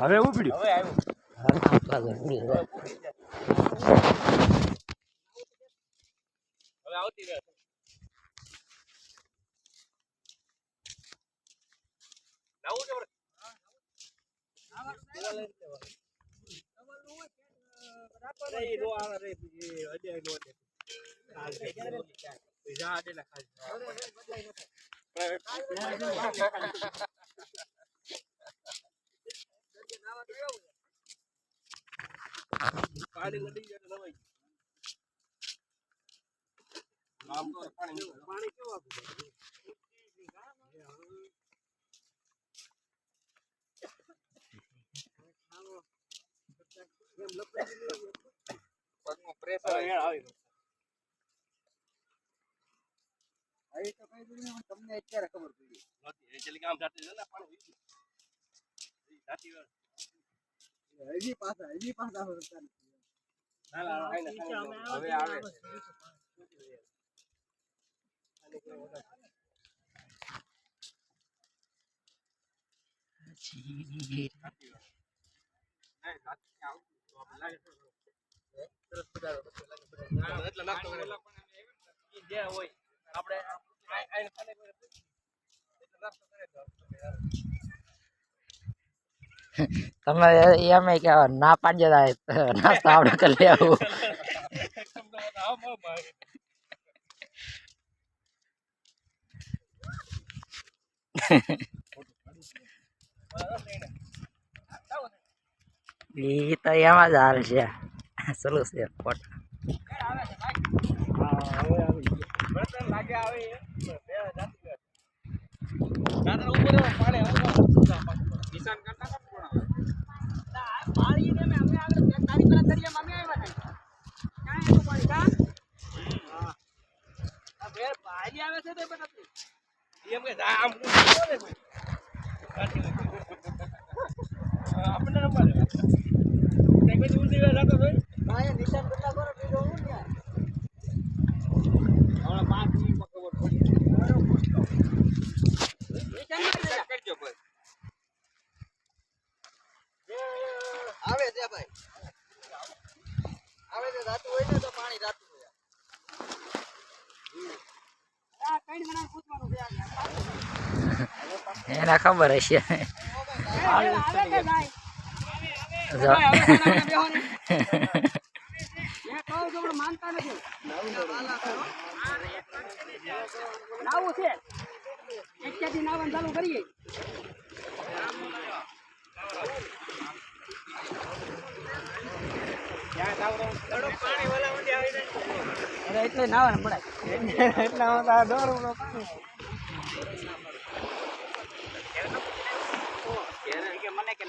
હવે ઉપડ્યું. હવે આવ્યું. હવે આવતી રહે. નાવું પાણી નદી જાય નવાઈ પાણી કેવું આપું? પગમાં પ્રેશર હવે આવી આવી તો કઈ દીધું તમને અત્યારે ખબર પડી. નહોતી. એ છેલ્લે આમ જાતી ને પાણી જાતી હોય. હજી પાછા હજી પાછા વળતા ના, ના, હવે આવે નહીં, જાતી ક્યાં આવતી? તો આપણે તમે એમ કે ના પાડી દેતા નાસ્તો આપણે કરી લેવું. એકદમ તો આમ આમ આવે. એ તો એમાં જ હાલ છે. સલું છે પોટ આવે છે એમ કે આમ આવે છે ભાઈ. આવે છે જાતું હોય ને તો પાણી જાતું હોય. આ કઈ પૂછવાનું છે ખબર હશે. એટલે નાવાનું પડાય. એટલા દોરું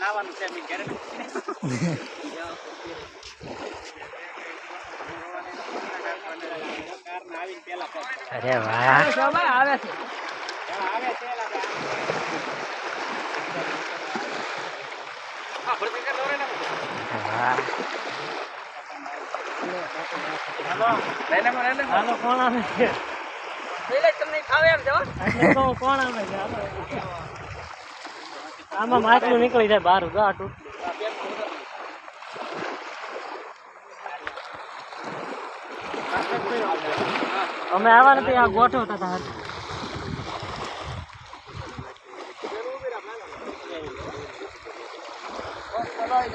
નાવાનું છે મેં ઘરે અરે વાહ આવે છે લઈ નાખો. પેલે જ તમને ખાવે એમ છે હો. આમાં માટલું નીકળી જાય બહાર જો આ અમે આવા નથી આ ગોઠવતા હતા દબાવી